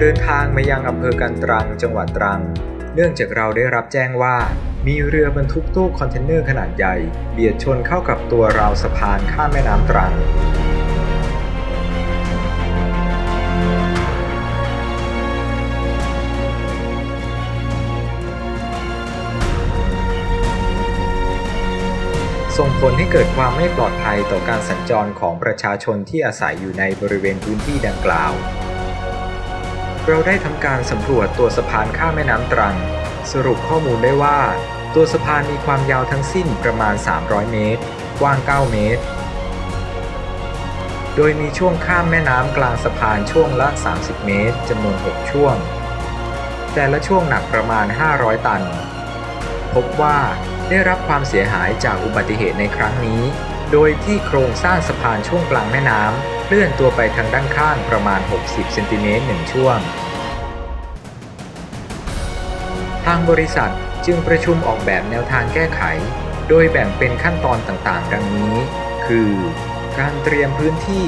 เดินทางมายังอำเภอกันตรังจังหวัดตรัง เนื่องจากเราได้รับแจ้งว่า มีเรือบรรทุกตู้คอนเทนเนอร์ขนาดใหญ่ เบียดชนเข้ากับตัวราวสะพานข้ามแม่น้ำตรังส่งผลให้เกิดความไม่ปลอดภัยต่อการสัญจรของประชาชนที่อาศัยอยู่ในบริเวณพื้นที่ดังกล่าว เราได้ทำการสำรวจตัวสะพานข้ามแม่น้ำตรัง สรุปข้อมูลได้ว่า ตัวสะพานมีความยาวทั้งสิ้นประมาณ 300 เมตร กว้าง 9 เมตร โดยมีช่วงข้ามแม่น้ำกลางสะพานช่วงละ 30 เมตรจำนวน 6 ช่วง แต่ละช่วงหนักประมาณ 500 ตัน พบว่าได้รับความเสียหายจากอุบัติเหตุในครั้งนี้ โดยที่โครงสร้างสะพานช่วงกลางแม่น้ำเลื่อนตัวไปทางด้านข้างประมาณ 60 เซนติเมตรหนึ่งช่วง ทางบริษัทจึงประชุมออกแบบแนวทางแก้ไข โดยแบ่งเป็นขั้นตอนต่างๆ ดังนี้ คือ การเตรียมพื้นที่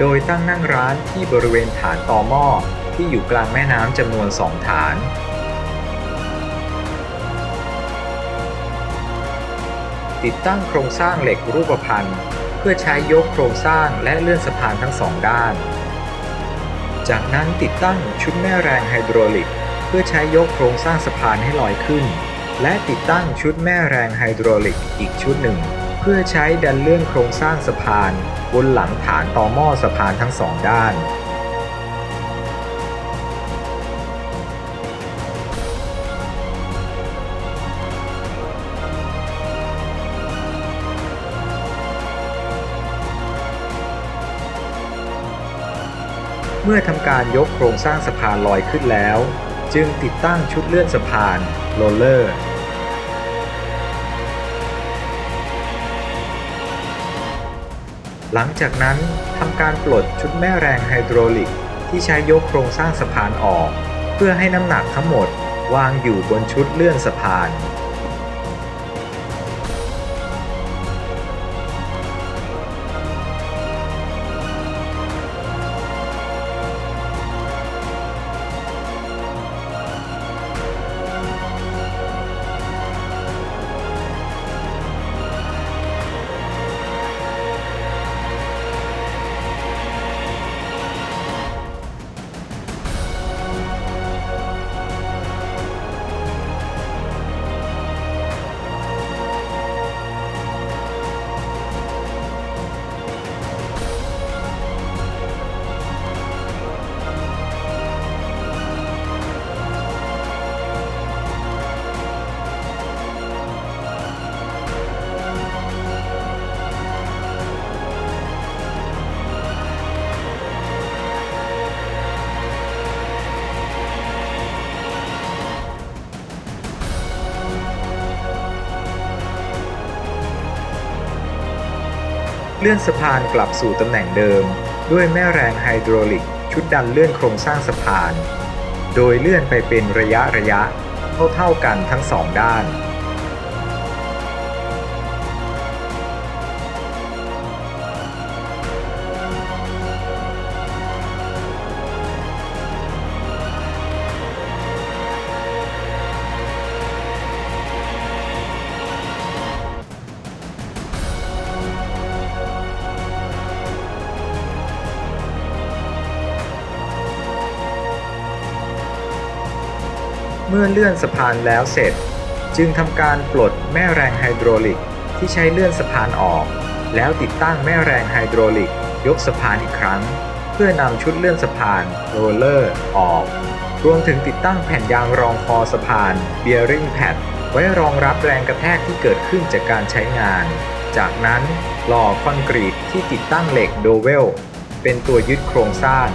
โดยตั้งนั่งร้านที่บริเวณฐานต่อหม้อที่อยู่กลางแม่น้ำจำนวน 2 ฐาน ติดตั้งโครงสร้างเหล็กรูปพรรณเพื่อใช้ยกโครงสร้างและเลื่อนสะพานทั้งสองด้าน จากนั้นติดตั้งชุดแม่แรงไฮดรอลิก เพื่อใช้ยกโครงสร้างสะพานให้ลอยขึ้น และติดตั้งชุดแม่แรงไฮดรอลิกอีกชุดหนึ่ง เพื่อใช้ดันเลื่อนโครงสร้างสะพาน บนหลังฐานต่อหม้อสะพานทั้งสองด้าน เมื่อทำการยกโครงสร้างสะพานลอยขึ้นแล้ว จึงติดตั้งชุดเลื่อนสะพานโรลเลอร์ หลังจากนั้นทำการปลดชุดแม่แรงไฮดรอลิก ที่ใช้ยกโครงสร้างสะพานออก เพื่อให้น้ำหนักทั้งหมดวางอยู่บนชุดเลื่อนสะพาน เลื่อนสะพานกลับสู่ตำแหน่งเดิม ด้วยแม่แรงไฮดรอลิก ชุดดันเลื่อนโครงสร้างสะพาน โดยเลื่อนไปเป็นระยะระยะ เท่าๆกันทั้งสองด้าน มื่อเลื่อนสะพานแล้วเสร็จ จึงทำการปลดแม่แรงไฮดรอลิกที่ใช้เลื่อนสะพานออก แล้วติดตั้งแม่แรงไฮดรอลิกยกสะพานอีกครั้ง เพื่อนำชุดเลื่อนสะพานโรลเลอร์ออก รวมถึงติดตั้งแผ่นยางรองคอสะพานเบียริงแพดไว้รองรับแรงกระแทกที่เกิดขึ้นจากการใช้งาน จากนั้นหล่อคอนกรีตที่ติดตั้งเหล็กโดเวลเป็นตัวยึดโครงสร้าง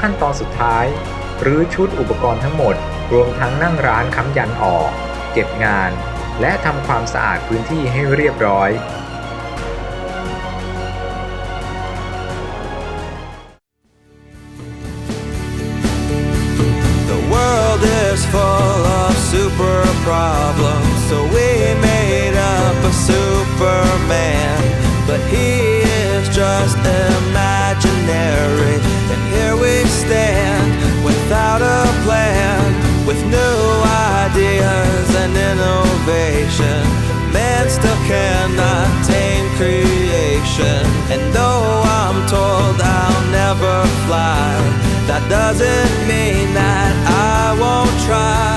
ขั้นตอนสุดท้ายหรือชุดอุปกรณ์ทั้งหมด รวมทั้งนั่งร้านค้ำยันออก เก็บงาน และทำความสะอาดพื้นที่ให้เรียบร้อย The world is full of super problems, so we cannot tame creation, and though I'm told I'll never fly, that doesn't mean that I won't try.